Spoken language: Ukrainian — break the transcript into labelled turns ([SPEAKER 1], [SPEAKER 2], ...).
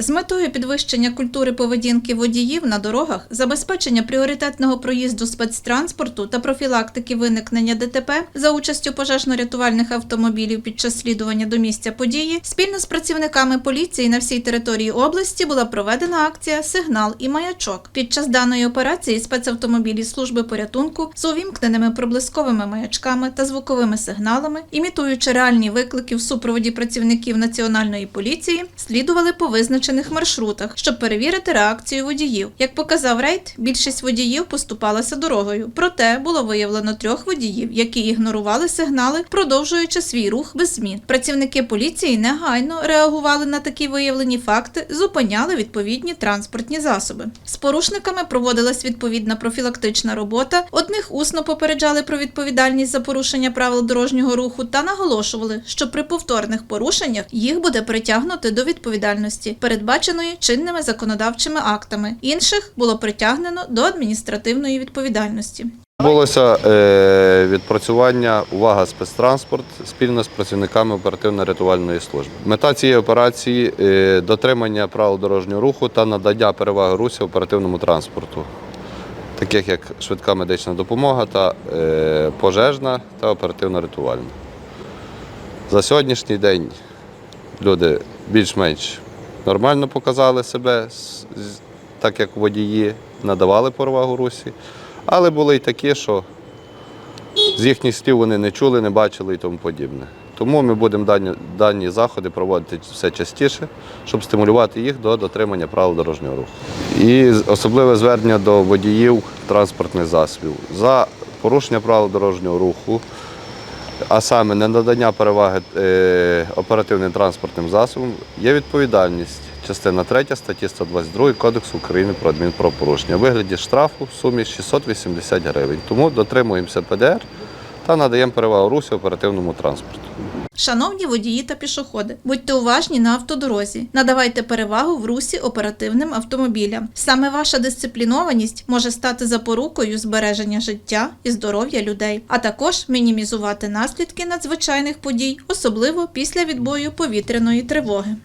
[SPEAKER 1] З метою підвищення культури поведінки водіїв на дорогах, забезпечення пріоритетного проїзду спецтранспорту та профілактики виникнення ДТП за участю пожежно-рятувальних автомобілів під час слідування до місця події, спільно з працівниками поліції на всій території області була проведена акція Сигнал і маячок. Під час даної операції спецавтомобілі служби порятунку з увімкненими проблисковими маячками та звуковими сигналами, імітуючи реальні виклики в супроводі працівників національної поліції, слідували по визначених маршрутах, щоб перевірити реакцію водіїв. Як показав рейд, більшість водіїв поступалася дорогою. Проте було виявлено трьох водіїв, які ігнорували сигнали, продовжуючи свій рух без змін. Працівники поліції негайно реагували на такі виявлені факти, зупиняли відповідні транспортні засоби. З порушниками проводилась відповідна профілактична робота. Одних усно попереджали про відповідальність за порушення правил дорожнього руху та наголошували, що при повторних порушеннях їх буде притягнути до відповідальності, передбаченої чинними законодавчими актами. Інших було притягнено до адміністративної відповідальності.
[SPEAKER 2] Відбулося е, відпрацювання увага спецтранспорт спільно з працівниками оперативно-рятувальної служби. Мета цієї операції е, дотримання правил дорожнього руху та надання переваги русі оперативному транспорту, таких як швидка медична допомога та е, пожежна та оперативно-рятувальна. За сьогоднішній день люди більш-менш нормально показали себе, так як водії надавали перевагу русі. Але були й такі, що з їхніх слів вони не чули, не бачили і тому подібне. Тому ми будемо дані, дані заходи проводити все частіше, щоб стимулювати їх до дотримання правил дорожнього руху. І особливе звернення до водіїв транспортних засобів за порушення правил дорожнього руху, а саме ненадання переваги е, оперативним транспортним засобам, є відповідальність. Частина 3 статті 122 Кодексу України про адмінправопорушення у вигляді штрафу в сумі 680 гривень. Тому дотримуємося ПДР та надаємо перевагу русі оперативному транспорту.
[SPEAKER 1] Шановні водії та пішоходи, будьте уважні на автодорозі. Надавайте перевагу в русі оперативним автомобілям. Саме ваша дисциплінованість може стати запорукою збереження життя і здоров'я людей, а також мінімізувати наслідки надзвичайних подій, особливо після відбою повітряної тривоги.